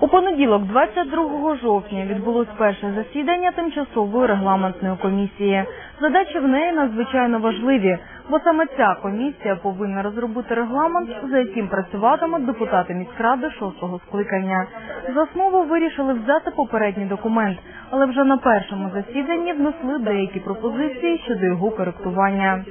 У понеділок, 22 жовтня, відбулось перше засідання тимчасової регламентної комісії. Задачі в неї надзвичайно важливі, бо саме ця комісія повинна розробити регламент, за яким працюватимуть депутати міськради шостого скликання. За основу вирішили взяти попередній документ, але вже на першому засіданні внесли деякі пропозиції щодо його коректування.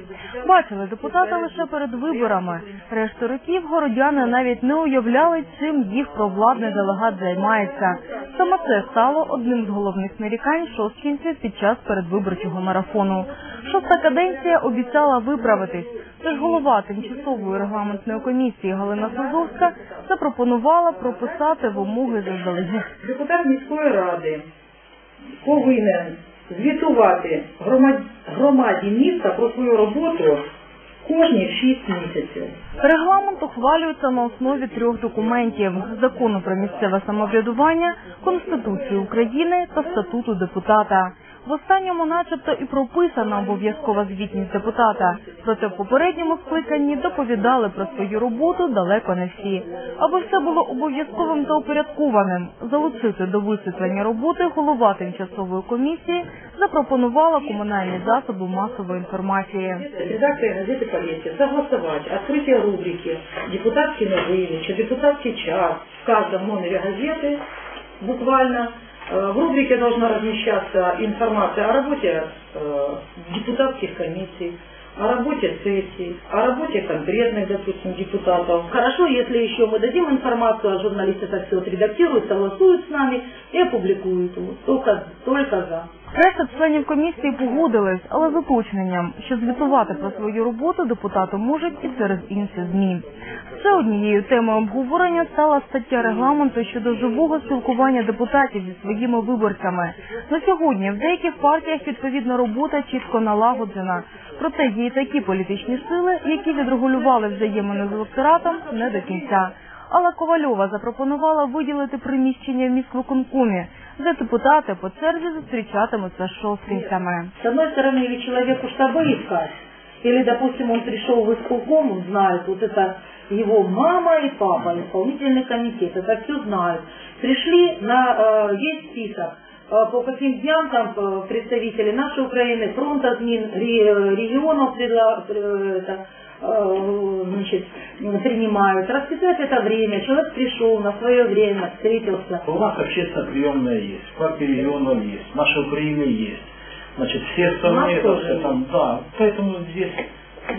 Бачили депутати лише перед виборами. Решту років городяни навіть не уявляли, чим їх провладний делегат займається. Саме це стало одним з головних нарікань шосткінців під час передвиборчого марафону. Шоста каденція обіцяла виправитись. Тож голова тимчасової регламентної комісії Галина Созовська запропонувала прописати вимоги заздалегідь. депутат міської ради повинен звітувати громаді міста про свою роботу кожні 6 місяців. Регламент ухвалюється на основі трьох документів: закону про місцеве самоврядування, Конституції України та статуту депутата. В останньому, начебто, і прописана обов'язкова звітність депутата. Проте в попередньому скликанні доповідали про свою роботу далеко не всі. Аби все було обов'язковим та упорядкованим, залучити до висвітлення роботи голова тимчасової комісії запропонувала комунальні засоби масової інформації. Редакция газеты «Полесье» согласовать открытие рубрики «Депутатский новыми», «Депутатский час» в каждом номере газеты буквально. Э, В рубрике должна размещаться информация о работе э, депутатских комиссий, о работе сессий, о работе конкретных, допустим, депутатов. Хорошо, если еще мы дадим информацию, а журналисты это все отредактируют, согласуют с нами и опубликуют его. Только, только за. Решта членів комісії погодились, але з уточненням, що звітувати про свою роботу депутати можуть і через інші змі. Ще однією темою обговорення стала стаття регламенту щодо живого спілкування депутатів зі своїми виборцями. На сьогодні в деяких партіях відповідна робота чітко налагоджена. Проте є і такі політичні сили, які відрегулювали взаємини з електоратом не до кінця. Алла Ковальова запропонувала виділити приміщення в міськвиконкомі, де депутати по черзі зустрічатимуться з шосткинцями. С одной стороны, или человеку штабы искать, или, допустим, он пришел в исполком, он знает, вот это его мама и папа, исполнительный комитет, это все знают. Пришли на, э, есть список, э, по каким дням там э, представители нашей Украины, фронта ЗМИН, э, регионов э, это, э, значит, принимают. Расписать это время, человек пришел на свое время, встретился. У нас общественная приемная есть, партия регионов есть, наша Украина есть. Значит, все остальные, это там, да. Поэтому здесь,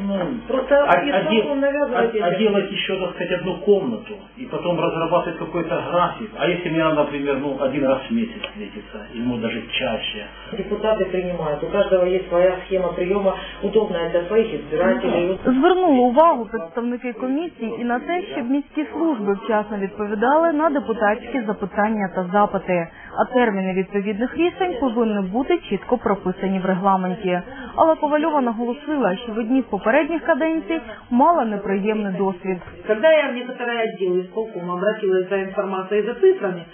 ну, Просто а- и оде- снова навязывать а- а это. делать еще, так сказать, одну комнату, и потом разрабатывать какой-то график. А если мне надо, например, ну, один раз в месяц встретиться, или может даже чаще, Депутаты принимают. У каждого есть своя схема приема, удобная для своих избирателей. Звернули увагу представники комісії і на те, щоб міські служби вчасно відповідали на депутатські запитання та запити. А терміни відповідних рішень повинні бути чітко прописані в регламенті. Але Ковальова наголосила, що в одній з попередніх каденцій мала неприємний досвід. Когда я в некоторые отделы исполкома обратилась за информацией и за цифрами,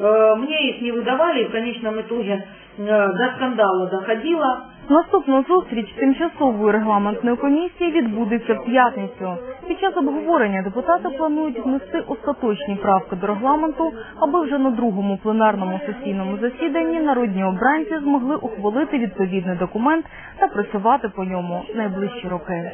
э, мне их не выдавали, и в конечном итоге э, до скандала доходило. Наступна зустріч тимчасової регламентної комісії відбудеться в п'ятницю. Під час обговорення депутати планують внести остаточні правки до регламенту, аби вже на другому пленарному сесійному засіданні народні обранці змогли ухвалити відповідний документ та працювати по ньому найближчі роки.